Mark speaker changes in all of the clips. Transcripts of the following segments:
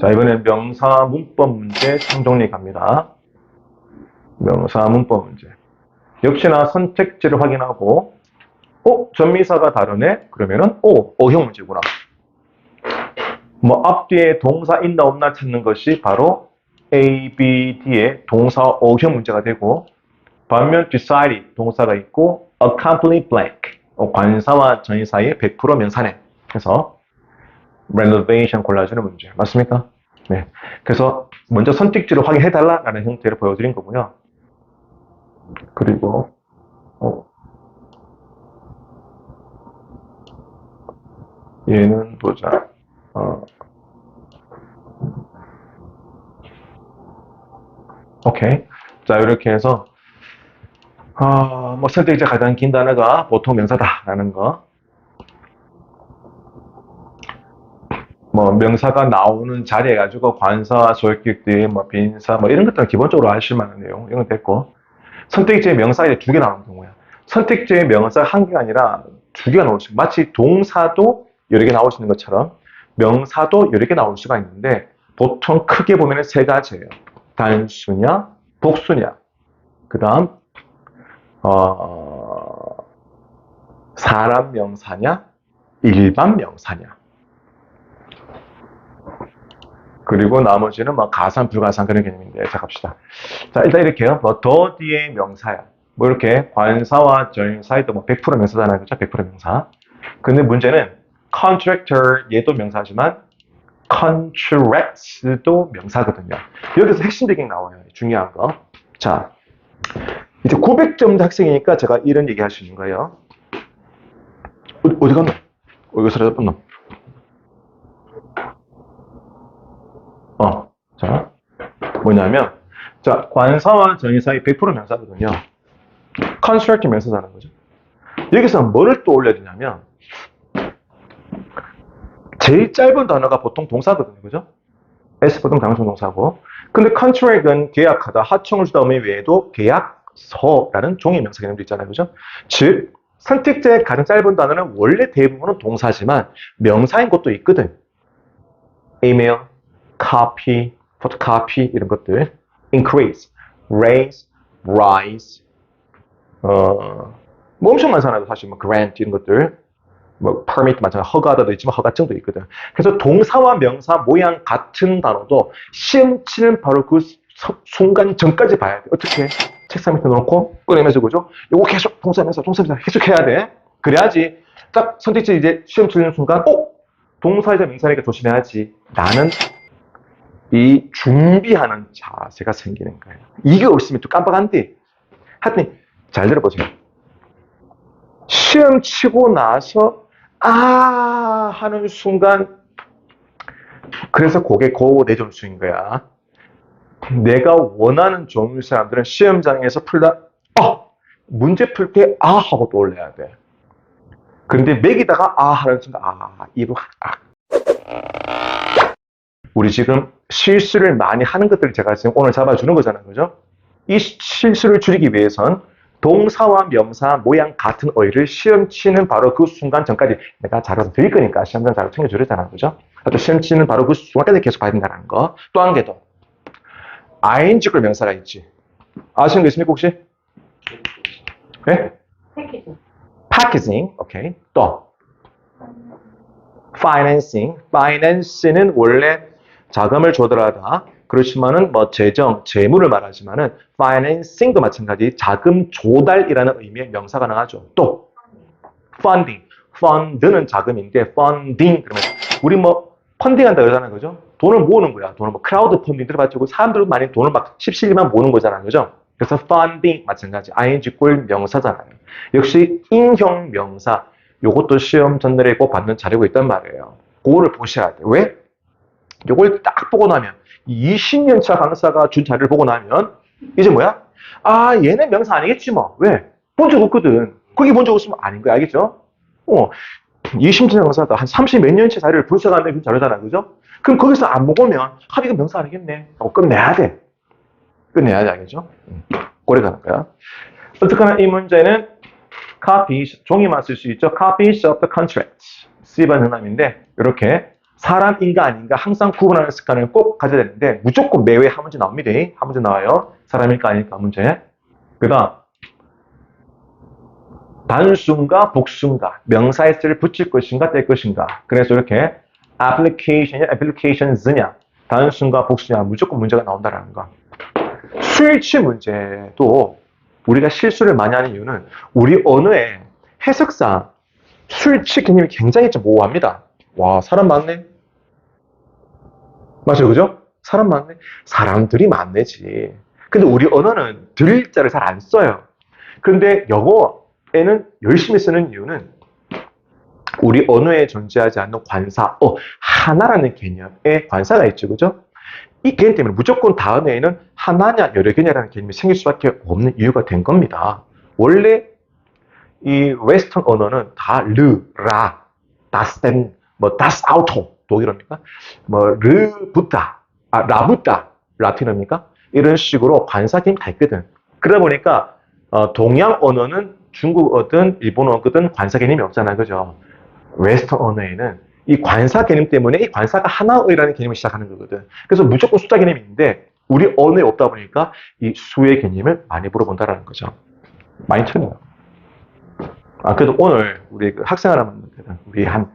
Speaker 1: 자, 이번엔 명사 문법 문제 창정리 갑니다. 명사 문법 문제. 역시나 선택지를 확인하고, 어? 전미사가 다르네? 그러면은, 오, 어형 문제구나. 뭐, 앞뒤에 동사 있나 없나 찾는 것이 바로 A, B, D의 동사 어형 문제가 되고, 반면 decide 동사가 있고, a complete blank. 어, 관사와 전사의 100% 명사네. 그래서, renovation 골라주는 문제. 맞습니까? 네. 그래서 먼저 선택지를 확인해달라라는 형태를 보여드린 거고요. 그리고, 어, 얘는 보자. 어, 오케이. 자, 이렇게 해서, 아, 뭐, 선택지 가장 긴 단어가 보통 명사다라는 거. 뭐 명사가 나오는 자리에 가지고 관사, 소액격들, 뭐 빈사, 뭐 이런 것들은 기본적으로 아실 만한 내용 이런 거 됐고 선택지의 명사에 두개 나오는 경우야. 선택지의 명사 한 개가 아니라 두 개가 나올 수 있어. 마치 동사도 여러 개 나올 수 있는 것처럼 명사도 여러 개 나올 수가 있는데 보통 크게 보면 세 가지예요. 단수냐, 복수냐. 그 다음 어, 사람 명사냐, 일반 명사냐. 그리고 나머지는 뭐 가산, 불가산 그런 개념인데 자 갑시다. 자 일단 이렇게요. 뭐 더 뒤에 명사야. 뭐 이렇게 관사와 전사에도 뭐100% 명사잖아요. 그죠? 100% 명사. 근데 문제는 contractor 얘도 명사지만 contracts도 명사거든요. 여기서 핵심적인 게 나와요. 중요한 거. 자 이제 900점 학생이니까 제가 이런 얘기 할 수 있는 거예요. 어디, 어디 갔노? 어디 사라졌노 어, 자, 뭐냐면, 자, 관사와 전의사의 100% 명사거든요. construct 명사라는 거죠. 여기서 뭐를 또 올려야 되냐면, 제일 짧은 단어가 보통 동사거든요. 그죠? S 보통 당성 동사고. 근데 contract은 계약하다, 하청을 주다 의미 외에도 계약서라는 종이 명사 개념도 있잖아요. 그죠? 즉, 선택제의 가장 짧은 단어는 원래 대부분은 동사지만 명사인 것도 있거든. email, photocopy 이런 것들, increase, raise, rise, 어, 뭐 엄청 많잖아요. 사실 뭐 grant 이런 것들, 뭐 permit 많잖아요. 허가도 있지만 허가증도 있거든. 그래서 동사와 명사 모양 같은 단어도 시험 치는 바로 그 서- 순간 전까지 봐야 돼. 어떻게? 책상 밑에 놓고 꺼내면서 그죠? 요거 계속 동사 명사 동사 명사 계속 해야 돼. 그래야지 딱 선택지 이제 시험 치는 순간, 어? 동사이자 명사니까 조심해야지. 나는 이 준비하는 자세가 생기는 거예요. 이게 없으면 또 깜빡한데. 하여튼, 잘 들어보세요. 시험 치고 나서, 아, 하는 순간, 그래서 그게 고 내 점수인 거야. 내가 원하는 종류 사람들은 시험장에서 풀다, 어! 문제 풀 때, 아! 하고 떠올려야 돼. 근데 맥이다가, 아! 하는 순간, 아, 이거, 아. 우리 지금 실수를 많이 하는 것들을 제가 지금 오늘 잡아주는 거잖아요. 그죠? 이 실수를 줄이기 위해선 동사와 명사 모양 같은 어휘를 시험 치는 바로 그 순간 전까지 내가 자료를 드릴 거니까 시험장 자료 챙겨주랬잖아요. 그죠? 또 시험 치는 바로 그 순간까지 계속 봐야 된다는 거. 또 한 개 더. ing급 명사가 있지. 아시는 거 있습니까, 혹시? 네?
Speaker 2: 패키지.
Speaker 1: packaging, 오케이. 또 financing, finance는 원래 자금을 조달하다. 그렇지만은 뭐 재정, 재물을 말하지만은 financing도 마찬가지 자금 조달이라는 의미의 명사가 나가죠. 또 funding, fund는 자금인데 funding 그러면 우리 뭐 펀딩한다 그러잖아요, 그죠? 돈을 모으는 거야. 돈을 뭐 크라우드 펀딩 들어봤죠? 사람들 많이 돈을 막 십실리만 모으는 거잖아요, 그죠? 그래서 funding 마찬가지 ing 꼴 명사잖아요. 역시 인형 명사 요것도 시험 전날에 꼭 받는 자료가 있단 말이에요. 그거를 보셔야 돼. 왜? 요걸 딱 보고 나면 20년차 강사가 준 자료를 보고 나면 이제 뭐야? 아 얘는 명사 아니겠지 뭐. 왜? 본 적 없거든. 거기 본 적 없으면 아닌 거야. 알겠죠? 어. 20년차 강사다. 한30 몇 년째 자료를 분석하는 준 자료잖아. 그죠? 그럼 거기서 안 먹으면 아 이거 명사 아니겠네. 하고 끝내야 돼. 끝내야 돼. 알겠죠? 음. 오래 가는 거야. 어쨌거나 이 문제는 copy, 종이만 쓸 수 있죠. copies of the contracts. C번 흔함인데, 이렇게 사람인가 아닌가 항상 구분하는 습관을 꼭 가져야 되는데 무조건 매회 한 문제 나옵니다. 한 문제 나와요. 사람일까 아닐까 문제. 그 다음 단순가 복순가 명사에 쓸 붙일 것인가 뗄 것인가 그래서 이렇게 application이냐 applications냐 단순가 복수냐 무조건 문제가 나온다는 거 수일치 문제도 우리가 실수를 많이 하는 이유는 우리 언어의 해석상 수일치 개념이 굉장히 좀 모호합니다 와 사람 많네 맞아요 그죠? 사람 많네 사람들이 많네지 근데 우리 언어는 들자를 잘 안 써요 근데 영어에는 열심히 쓰는 이유는 우리 언어에 존재하지 않는 관사, 어, 하나라는 개념의 관사가 있죠, 그죠? 이 개념 때문에 무조건 다음에는 하나냐, 여러 개냐라는 개념이 생길 수밖에 없는 이유가 된 겁니다. 원래 이 웨스턴 언어는 다 르, 라, 다스텐, 뭐 다스 아우토 독일어입니까? 뭐 르, 붙다, 아, 라붙다, 라틴어입니까? 이런 식으로 관사 개념이 다 있거든. 그러다 보니까 어, 동양 언어는 중국어든 일본어든 관사 개념이 없잖아요, 그죠? 웨스턴 언어에는 이 관사 개념 때문에 이 관사가 하나의라는 개념을 시작하는 거거든. 그래서 무조건 숫자 개념이 있는데 우리 언어에 없다 보니까 이 수의 개념을 많이 물어본다라는 거죠. 많이 틀려요. 아, 그래도 오늘 우리 그 학생을 분들은 우리 한,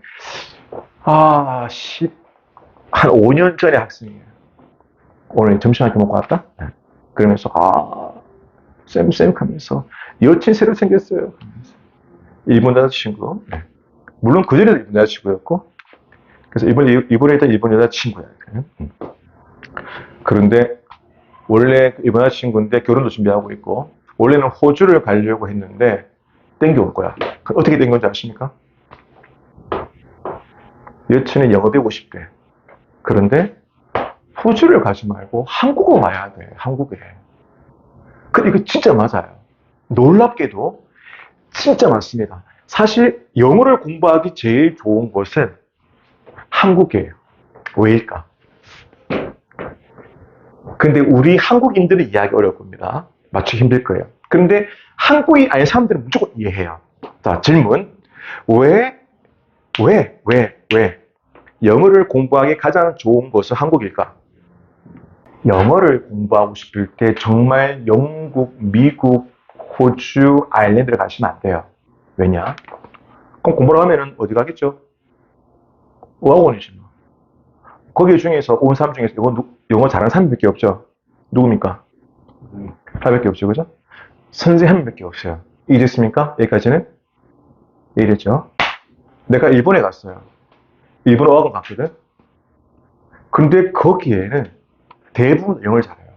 Speaker 1: 아, 10, 한 5년 전의 학생이에요. 오늘 점심 학교 먹고 왔다? 네. 그러면서, 아, 쌤, 쌤 하면서 여친 새로 생겼어요. 일본 여자친구. 네. 물론 그 전에도 일본 여자친구였고, 그래서 이번, 이번에 일단 일본 여자친구야. 음. 그런데, 원래 일본 여자친구인데 결혼도 준비하고 있고, 원래는 호주를 가려고 했는데, 땡겨올 거야. 그 어떻게 된 건지 아십니까? 여친은 영어 배우고 싶대. 그런데, 호주를 가지 말고 한국어 와야 돼, 한국에. 근데 이거 진짜 맞아요. 놀랍게도 진짜 맞습니다. 사실 영어를 공부하기 제일 좋은 곳은 한국이에요. 왜일까? 근데 우리 한국인들은 이해하기 어려울 겁니다. 맞추기 힘들 거예요. 근데 한국인 아닌 사람들은 무조건 이해해요. 자, 질문. 왜, 왜, 왜, 왜 영어를 공부하기 가장 좋은 곳은 한국일까? 영어를 공부하고 싶을 때 정말 영국, 미국, 호주, 아일랜드를 가시면 안 돼요. 왜냐? 그럼 공부를 하면은 어디 가겠죠? 어학원이지 뭐. 거기 중에서 온 사람 중에서 영어, 누- 영어 잘하는 사람밖에 없죠. 누굽니까? 하나밖에 없죠, 그죠? 선생 한 명밖에 없어요. 이해됐습니까? 여기까지는? 이해됐죠? 내가 일본에 갔어요. 일본 어 학원 갔거든? 근데 거기에는 대부분 영어를 잘해요.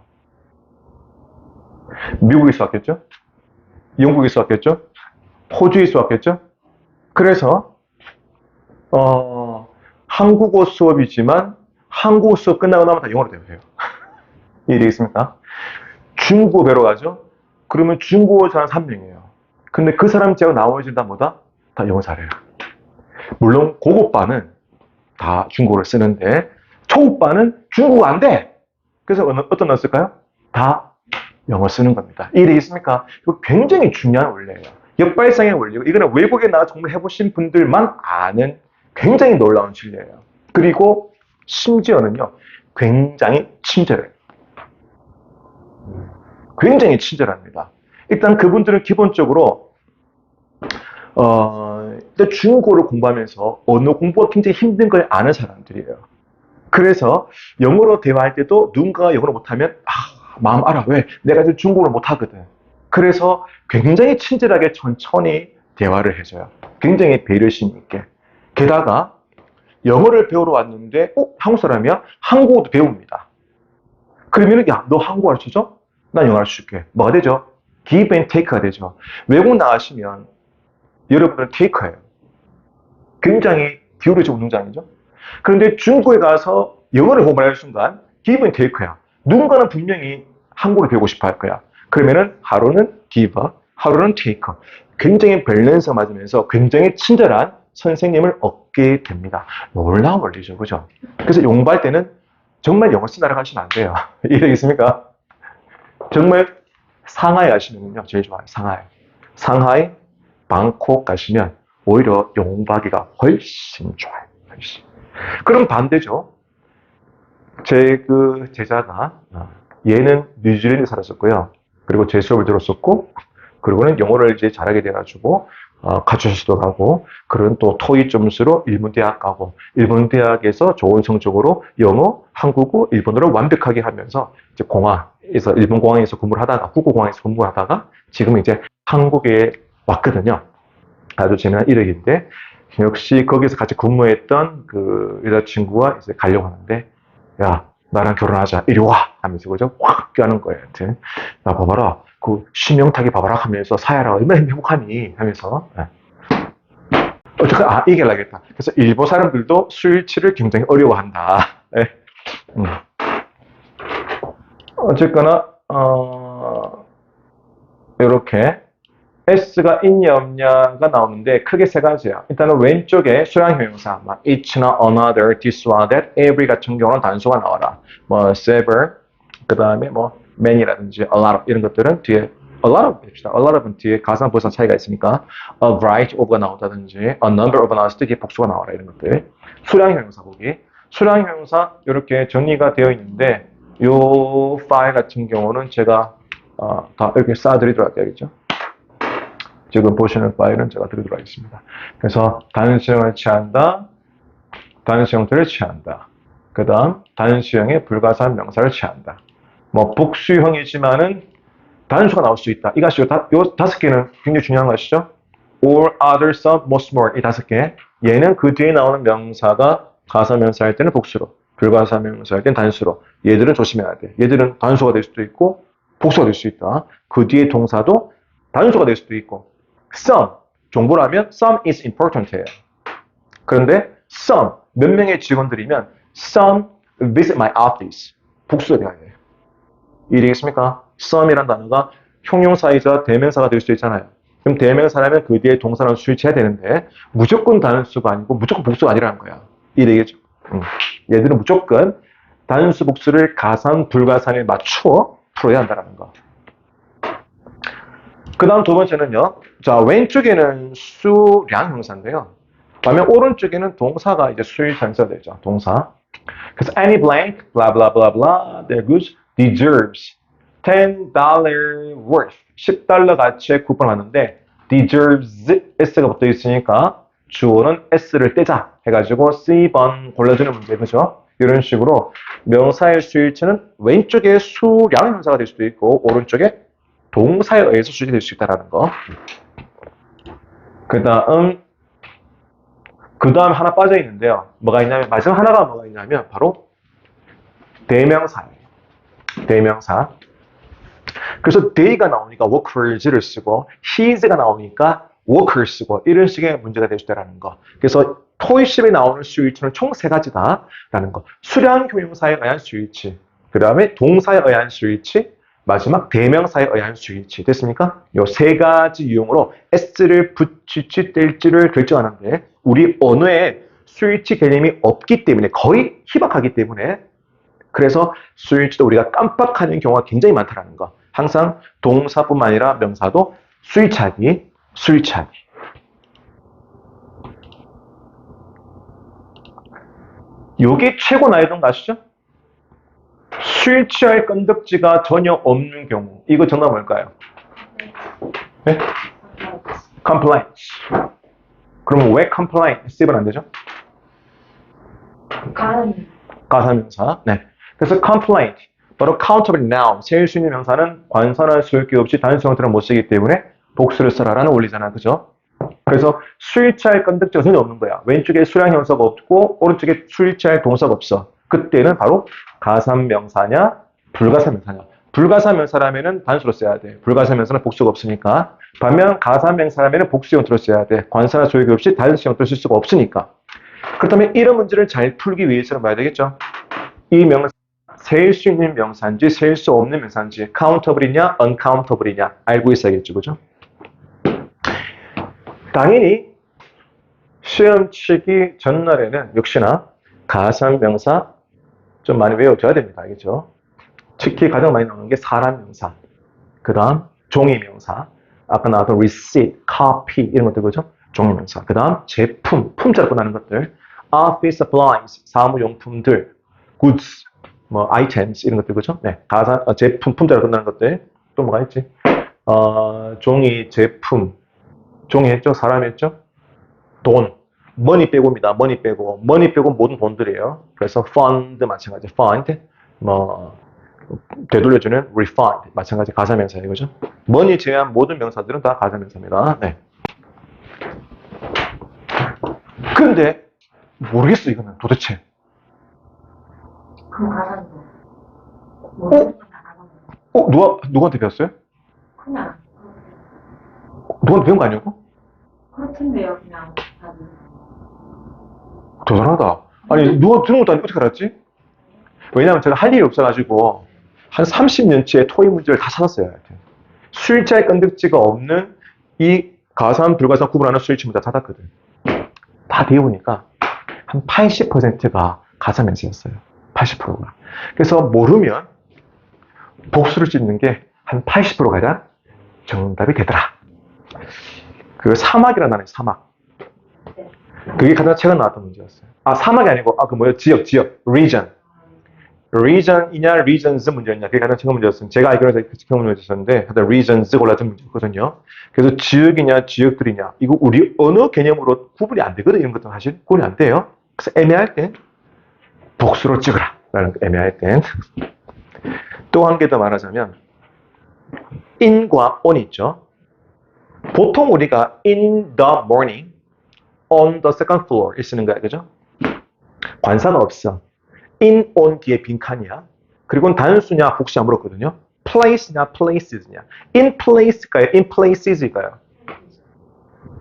Speaker 1: 미국에서 왔겠죠? 영국에서 왔겠죠? 호주에서 왔겠죠? 그래서 어, 한국어 수업이지만 한국어 수업 끝나고 나면 다 영어로 되어요. 이해되겠습니까? 중국어 배러 가죠? 그러면 중국어 잘하는 3명이에요. 근데 그 사람 제가 나머지는 다 뭐다? 다 영어 잘해요. 물론 고급반은 다 중국어를 쓰는데 초급반은 중국어 안 돼! 그래서 어떤 거 쓸까요? 다 영어 쓰는 겁니다. 이해되겠습니까? 이거 굉장히 중요한 원리예요. 역발상의 원리고 이거는 외국에 나가 정말 해보신 분들만 아는 굉장히 놀라운 진리예요. 그리고 심지어는요, 굉장히 친절해요. 굉장히 친절합니다. 일단 그분들은 기본적으로 어, 일단 중국어를 공부하면서 언어 공부가 굉장히 힘든 걸 아는 사람들이에요. 그래서 영어로 대화할 때도 누군가가 영어를 못하면 아, 마음 알아. 왜? 내가 지금 중국어를 못하거든. 그래서 굉장히 친절하게 천천히 대화를 해줘요. 굉장히 배려심 있게. 게다가 영어를 배우러 왔는데, 어? 한국 사람이야? 한국어도 배웁니다. 그러면은, 야, 너 한국어 가르쳐줘? 난 영어 가르쳐줄게. 뭐가 되죠? give and take가 되죠. 외국 나가시면 여러분은 테이커예요. 굉장히 기울어진 운동장이죠. 그런데 중국에 가서 영어를 공부할 순간 give and take야. 누군가는 분명히 한국어를 배우고 싶어 할 거야. 그러면은 하루는 give, 하루는 take. 굉장히 밸런스 맞으면서 굉장히 친절한 선생님을 얻게 됩니다. 놀라운 원리죠. 그죠? 그래서 용부할 때는 정말 영어 쓰나라 가시면 안 돼요. 이해되겠습니까? 정말 상하이 가시면요. 제일 좋아요. 상하이. 상하이, 방콕 가시면 오히려 공부하기가 훨씬 좋아요. 훨씬. 그럼 반대죠. 제 그 제자가 어, 얘는 뉴질랜드에 살았었고요. 그리고 제 수업을 들었었고 그리고는 영어를 이제 잘하게 돼가지고 어, 가출시도 가고 그런 또 토익 점수로 일본 대학 가고 일본 대학에서 좋은 성적으로 영어, 한국어, 일본어를 완벽하게 하면서 이제 공항에서 일본 공항에서 근무를 하다가 후쿠 공항에서 근무를 하다가 지금 이제 한국에 왔거든요. 아주 재미난 이력인데 역시 거기서 같이 근무했던 그 여자친구가 이제 가려고 하는데 야 나랑 결혼하자 이리 와 하면서 그죠 확 껴는 거예요. 하여튼 야 봐봐라 그 심영탁이 봐봐라 하면서 사야라 얼마나 행복하니 하면서 예. 어쨌든 아 이게 나겠다. 그래서 일본 사람들도 스위치를 굉장히 어려워한다. 예. 음. 어쨌거나 어 이렇게 S가 있냐 없냐가 나오는데 크게 세 가지야. 일단은 왼쪽에 수량 형용사, 막 each나 another, this one, that, every 같은 경우는 단수가 나와라. 뭐 several, 그 다음에 뭐 many라든지 a lot of 이런 것들은 뒤에 a lot of 봅시다. a lot of은 뒤에 가상 부사 차이가 있으니까 a variety of가 나온다든지 a number of 나왔을 때 뒤에 복수가 나와라 이런 것들. 수량 형용사 보기. 수량 형용사 이렇게 정리가 되어 있는데 요 파일 같은 경우는 제가 어, 다 이렇게 쌓아드리도록 할게요. 지금 보시는 파일은 제가 드리도록 하겠습니다. 그래서 단수형을 취한다, 단수형들을 취한다. 그 다음 단수형의 불가사한 명사를 취한다. 뭐 복수형이지만은 단수가 나올 수 있다. 다, 요 다섯 개는 굉장히 중요한 거 아시죠? or, other, some, most more 이 다섯 개. 얘는 그 뒤에 나오는 명사가 가사 명사 할 때는 복수로, 불가사 명사 할 때는 단수로. 얘들은 조심해야 돼. 얘들은 단수가 될 수도 있고 복수가 될 수 있다. 그 뒤에 동사도 단수가 될 수도 있고 some 정보라면 some is important예요. 그런데 some 몇 명의 직원들이면 some visit my office 돼야 돼요. 이해되겠습니까? some이란 단어가 형용사이자 대명사가 될 수 있잖아요. 그럼 대명사라면 그 뒤에 동사는 수일치해야 되는데 무조건 단수가 아니고 무조건 복수가 아니라는 거야. 이해되겠죠? 음. 얘들은 무조건 단수 복수를 가산 불가산에 맞추어 풀어야 한다는 거. 그 다음 두 번째는요. 자, 왼쪽에는 수량 형사인데요. 반면 오른쪽에는 동사가 이제 수일 전사되죠. 동사. 그래서 any blank, blah blah blah blah, their goods deserves $10 worth, 10달러 가치의 쿠폰을 받는데 deserves s가 붙어 있으니까 주어는 s를 떼자 해가지고 C번 골라주는 문제 그죠? 이런 식으로 명사의 수일체는 왼쪽에 수량 형사가 될 수도 있고 오른쪽에 동사에 의해서 수일이 될수 있다는 거. 그 다음 그 다음 하나 빠져 있는데요. 뭐가 있냐면 마지막 하나가 뭐가 있냐면 바로 대명사예요. 대명사. 그래서 they가 나오니까 workers를 쓰고 his가 나오니까 worker 쓰고 이런 식의 문제가 될 수 있다는 거. 그래서 토이십에 나오는 수일치는 총 세 가지다라는 거. 수량 효용사에 의한 수일치, 그 다음에 동사에 의한 수일치, 마지막 대명사에 의한 수일치 됐습니까? 요 세 가지 이용으로 s를 붙일지 뗄지를 결정하는데 우리 언어에 수일치 개념이 없기 때문에 거의 희박하기 때문에 그래서 수일치도 우리가 깜빡하는 경우가 굉장히 많다는 거. 항상 동사뿐만 아니라 명사도 수일치하기, 수일치하기. 요게 최고 난이도인 거 아시죠? 수일치할 건덕지가 전혀 없는 경우. 이거 정답 뭘까요? 네? compliance. 그러면 왜 compliance? 씹은 안 되죠? 가사명사. 네. 그래서 complaint. 바로 countable noun. 세일 수 있는 명사는 관선할 수있게 없이 단수 형태를 못 쓰기 때문에 복수를 써라라는 원리잖아. 그죠? 그래서 수일치할 건덕지가 전혀 없는 거야. 왼쪽에 수량 형사가 없고 오른쪽에 수일치할 동사가 없어. 그때는 바로 가산명사냐 불가사명사냐. 불가사명사라면은 단수로 써야 돼. 불가사명사는 복수가 없으니까. 반면 가사명사라면은 복수 형태로 써야 돼. 관사나 소유기 없이 단수 형태로 쓸 수가 없으니까. 그렇다면 이런 문제를 잘 풀기 위해서는 봐야 되겠죠. 이 명사 세일 수 있는 명사인지 세일 수 없는 명사인지 카운터블이냐 언카운터블이냐 알고 있어야겠죠. 그죠? 당연히 시험 치기 전날에는 역시나 가상명사 좀 많이 외워둬야 됩니다. 알겠죠? 특히 가장 많이 나오는 게 사람 명사, 그 다음 종이 명사, 아까 나왔던 receipt, copy 이런 것들 그죠? 종이 명사, 그 다음 제품, 품자로 끝나는 것들, office supplies, 사무용품들, goods, 뭐 items 이런 것들 그죠? 네, 가사 어, 제품 품자로 끝나는 것들 또 뭐가 있지? 어, 종이, 제품, 종이 했죠? 사람 했죠? 돈, money 빼고입니다. money 빼고, money 빼고 모든 돈들이에요. 그래서 fund 마찬가지, fund, 뭐 되돌려주는 refund 마찬가지 가사명사예요, 그죠? money 제외한 모든 명사들은 다 가사명사입니다. 네. 근데 모르겠어 이거는 도대체.
Speaker 2: 그럼. 모르는 건다 가산도.
Speaker 1: 어 누가 누구한테 배웠어요?
Speaker 2: 그냥.
Speaker 1: 누구한테 배운 거 아니었고?
Speaker 2: 그렇던데요, 그냥.
Speaker 1: 대단하다. 아니 누가 들은 것도 아니고 어떻게 알았지? 왜냐면 제가 할 일이 없어가지고 한 30년치의 토익 문제를 다 찾았어요. 하여튼. 수일자의 건덕지가 없는 이 가산, 불가산 구분하는 수일치 문제 다 찾았거든. 다 배우니까 한 80%가 가사면서였어요. 80%가. 그래서 모르면 복수를 짓는 게 한 80%가 정답이 되더라. 그 사막이라는 사막. 그게 가장 최근 나왔던 문제였어요. 아, 사막이 아니고, 아, 그 뭐예요? 지역, 지역, region. region이냐, regions 문제였냐. 그게 가장 최근 문제였어요. 제가 알기로는 최근 문제였었는데, 하여튼 regions 골라준 문제였거든요. 그래서 지역이냐, 지역들이냐. 이거 우리 언어 개념으로 구분이 안 되거든요. 이런 것도 사실 구분이 안 돼요. 그래서 애매할 땐 복수로 찍으라. 라는 거, 애매할 땐. 또 한 개 더 말하자면, in과 on 있죠. 보통 우리가 in the morning, on the second floor 을 쓰는 거야, 그죠? 관사가 없어. in, on 뒤에 빈칸이야. 그리고 단수냐, 복수냐 물었거든요. place냐, places냐. in place일까요? in places일까요?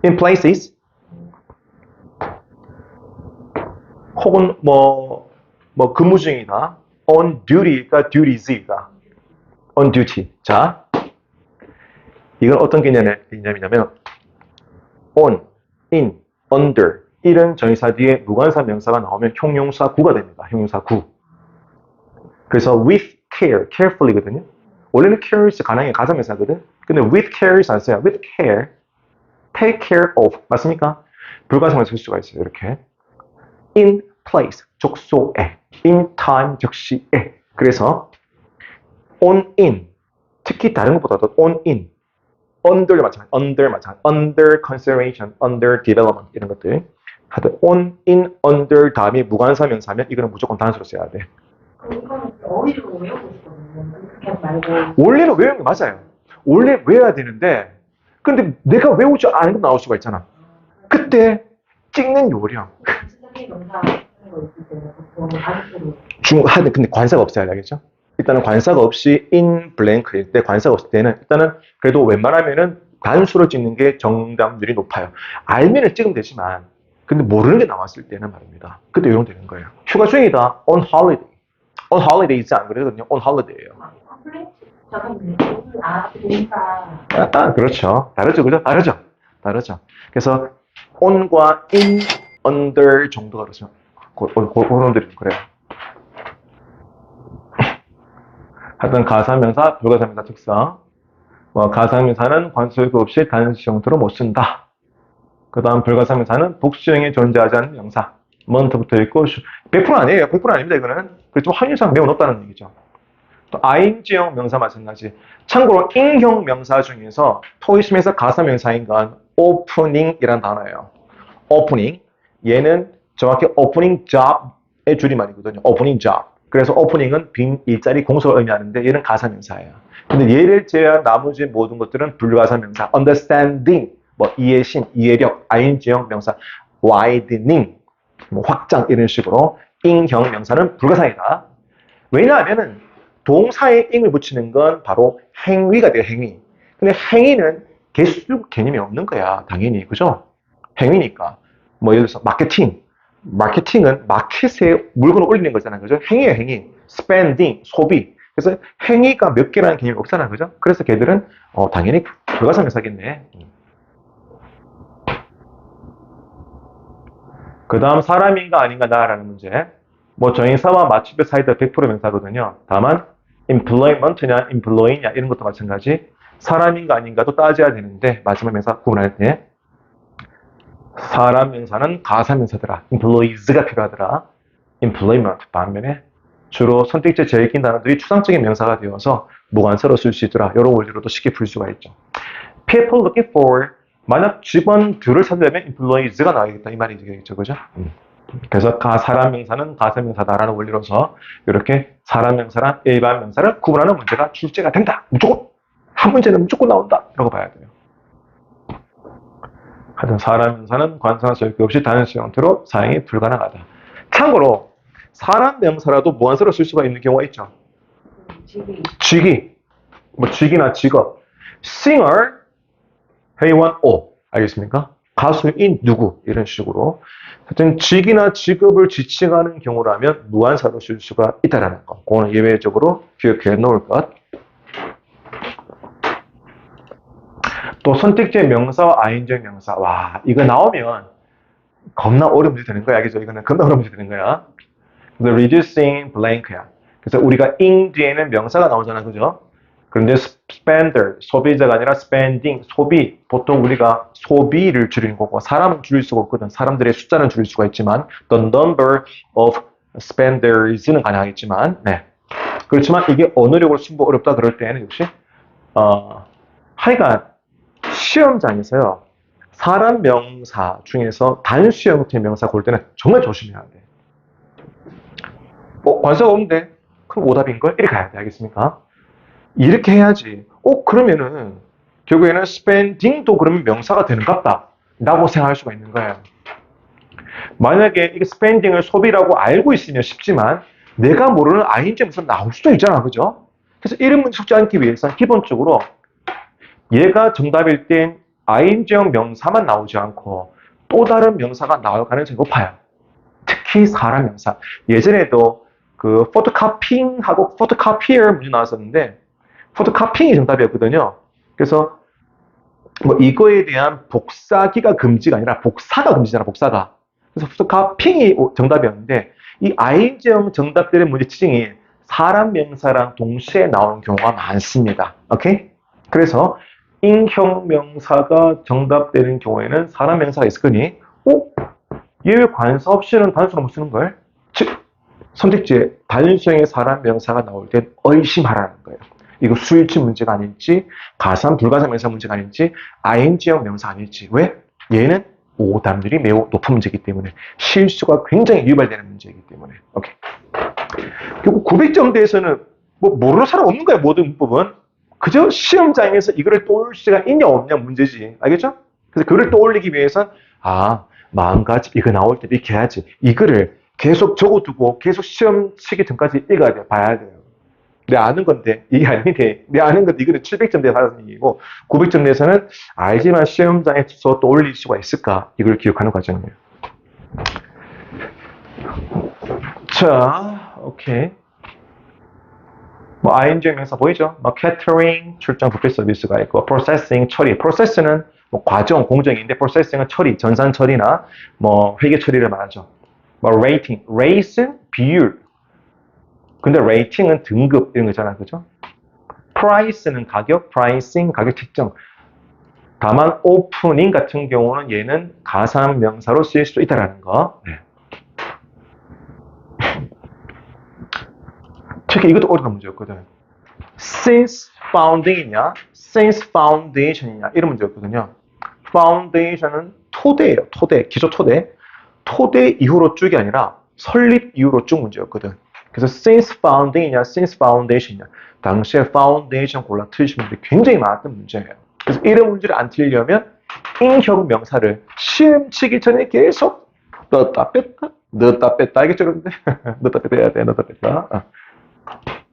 Speaker 1: in places? 혹은 뭐, 뭐 근무 중이다. on duty일까, duties일까? on duty. 자, 이건 어떤 개념이- 개념이냐면 on, in, under 이런 전치사 뒤에 무관사 명사가 나오면 형용사 구가 됩니다. 형용사 구. 그래서 with care, carefully거든요. 원래는 cares 가능해 가사명사거든. 근데 with cares 안 써요. with care, take care of 맞습니까? 불가성을 쓸 수가 있어요. 이렇게 in place 족소에, in time 즉시에. 그래서 on in 특히 다른 것보다도 on in under 마찬가지, under 마찬가지, under consideration, under development 이런 것들. 하여튼 on, in, under 다음에 무관사 명사면 이거는 무조건 단수로 써야 돼.
Speaker 2: 그거는 어휘로 외우고 있거든요. 말고.
Speaker 1: 원래는 외우는 게 맞아요. 원래 외워야 되는데 근데 내가 외우지 않은 거 나올 수가 있잖아. 그때 찍는 요령.
Speaker 2: 단수로.
Speaker 1: 중, 하는 근데 관사가 없어야 되겠죠? 일단은 관사가 없이 in blank일 때 관사가 없을 때는 일단은 그래도 웬만하면은 단수로 찍는 게 정답률이 높아요. 알면은 찍으면 되지만 근데 모르는 게 나왔을 때는 말입니다. 그때 이용되는 거예요. 휴가 중이다. on holiday. on holiday 있지 안 그러거든요. on holiday예요.
Speaker 2: 아. 아,
Speaker 1: 그렇죠. 다르죠. 그죠? 다르죠. 다르죠. 그래서 on과 in, under 정도가 그렇죠. 고- 고- 고- 그런 들이 그래요. 하 여튼 가사명사, 불가사명사 특성. 뭐 가사명사는 관수योग 없이 단수 형태로 못 쓴다. 그 다음 불가사명사는 복수형이 존재하지 않는 명사. 먼트 붙어 있고 100% 아니에요. 100% 아닙니다. 이거는. 그렇죠. 확률상 매우 높다는 얘기죠. 또 ing형 명사 마찬가지. 참고로 ing형 명사 중에서 토이심에서 가사명사인 건 opening이라는 단어예요. opening. 얘는 정확히 opening job의 줄임말이거든요. opening job. 그래서 opening은 빈 일자리 공소를 의미하는데 얘는 가사명사예요. 근데 얘를 제외한 나머지 모든 것들은 불가사명사. understanding, 뭐 이해심, 이해력, ing형 명사, widening, 뭐 확장 이런 식으로 ing형 명사는 불가사이다. 왜냐하면은 동사에 ing을 붙이는 건 바로 행위가 돼요, 행위. 근데 행위는 개수 개념이 없는 거야, 당연히. 그죠? 행위니까. 뭐 예를 들어서 마케팅. 마케팅은 마켓에 물건을 올리는 거잖아요. 그죠? 행위예요, 행위. spending, 소비. 그래서 행위가 몇 개라는 개념이 없잖아요. 그죠? 그래서 걔들은 어, 당연히 불가사명사겠네. 그 다음 사람인가 아닌가 나라는 문제. 뭐 정의사와 마취배 사이다 100% 명사거든요. 다만 employment냐 employ냐 이런 것도 마찬가지 사람인가 아닌가도 따져야 되는데 마지막 명사 구분할 때 사람 명사는 가사 명사더라. employees가 필요하더라. employment 반면에 주로 선택제 제외긴 단어들이 추상적인 명사가 되어서 무관사로 쓸 수 있더라. 이런 원리로도 쉽게 풀 수가 있죠. people looking for 만약 직원들을 찾으려면 employees가 나와야겠다 이 말이죠, 그죠? 음. 그래서 가 사람 명사는 가사 명사다라는 원리로서 이렇게 사람 명사랑 일반 명사를 구분하는 문제가 출제가 된다. 무조건 한 문제는 무조건 나온다. 이라고 봐야 돼요. 하여튼 사람 명사는 관사나 절개 없이 단수 형태로 사용이 불가능하다. 참고로 사람 명사라도 무한서로 쓸 수가 있는 경우가 있죠.
Speaker 2: 지금
Speaker 1: 직위, 뭐 직이나 직업, singer, 회원 O, 알겠습니까? 가수인 누구 이런 식으로 하여튼 직이나 직업을 지칭하는 경우라면 무한사로 쓸 수가 있다라는 거. 그거는 예외적으로 기억해 놓을 것. 또 선택제 명사와 아인적 명사. 와, 이거 나오면 겁나 어려운 문제 되는 거야. 알겠죠? 이거는 겁나 어려운 문제 되는 거야. 그래서 reducing blank야. 그래서 우리가 ing 뒤에는 명사가 나오잖아. 그죠? 그런데 spender, 소비자가 아니라 spending, 소비. 보통 우리가 소비를 줄이는 거고, 사람은 줄일 수가 없거든. 사람들의 숫자는 줄일 수가 있지만, the number of spenders는 가능하겠지만, 네. 그렇지만 이게 언어력으로 승부 어렵다 그럴 때는 역시, 어, 하여간, 시험장에서요, 사람 명사 중에서 단수 형태의 명사 고를 때는 정말 조심해야 돼. 어, 관사가 없는데? 그럼 오답인걸? 이렇게 가야 돼. 알겠습니까? 이렇게 해야지. 어, 그러면은, 결국에는 spending도 그러면 명사가 되는갑다. 라고 생각할 수가 있는 거예요. 만약에 이게 spending을 소비라고 알고 있으면 쉽지만, 내가 모르는 무슨 나올 수도 있잖아. 그죠? 그래서 이런 문제 숙지 않기 위해서 기본적으로 얘가 정답일 땐 ing형 명사만 나오지 않고 또 다른 명사가 나올 가능성이 높아요. 특히 사람 명사. 예전에도 그 포토카핑하고 포토카피어 문제 나왔었는데 포토카핑이 정답이었거든요. 그래서 뭐 이거에 대한 복사기가 금지가 아니라 복사가 금지잖아, 복사가. 그래서 포토카핑이 정답이었는데 이 ing형 정답들의 문제 지정이 사람 명사랑 동시에 나오는 경우가 많습니다. 오케이? 그래서 인형 명사가 정답되는 경우에는 사람 명사가 있을 거니, 어? 얘왜 관사 없이는 단수로 못 쓰는 걸? 즉, 선택지에 단수형의 사람 명사가 나올 땐 의심하라는 거예요. 이거 수일치 문제가 아닐지, 가산 불가산 명사 문제가 아닐지, ing형 명사 아닐지. 왜? 얘는 오답률이 매우 높은 문제이기 때문에 실수가 굉장히 유발되는 문제이기 때문에. 오케이. 결국 900점대에서는 뭐 모르는 사람 없는 거야 모든 문법은. 그저 시험장에서 이거를 떠올 수가 있냐 없냐 문제지. 알겠죠? 그래서 그걸 떠올리기 위해선 아 마음가짐 이거 나올 때 이렇게 해야지. 이거를 계속 적어두고 계속 시험 치기 전까지 읽어야 돼. 봐야 돼요. 내 아는 건데 이게 아닌데 내 아는 건데 이거는 700점 대 받은 얘기고 900점 내에서는 알지만 시험장에서 떠올릴 수가 있을까 이걸 기억하는 과정이에요. 자, 오케이. 뭐 ING 명사 보이죠? 뭐 catering 출장 부패 서비스가 있고 processing 처리. process는 뭐 과정 공정인데 processing은 처리, 전산 처리나 뭐 회계 처리를 말하죠. 뭐 rating, rate는 비율. 근데 rating은 등급 이런 거잖아, 그죠? price는 가격, pricing 가격 책정. 다만 opening 같은 경우는 얘는 가상 명사로 쓰일 수도 있다라는 거. 네. 특히 이것도 어려운 문제였거든. Since founding이냐, since foundation이냐 이런 문제였거든요. foundation은 토대예요. 토대, 기초 토대. 토대 이후로 쭉이 아니라 설립 이후로 쭉 문제였거든. 그래서 since founding이냐, since foundation이냐. 당시에 foundation 골라 틀리신 분들이 굉장히 많았던 문제예요. 그래서 이런 문제를 안 틀리려면 인형 명사를 시험 치기 전에 계속 넣었다 뺐다 넣었다 뺐다 알겠죠? 그런데 넣었다 뺐다 해야 돼 넣었다 뺐다 어. Thank you.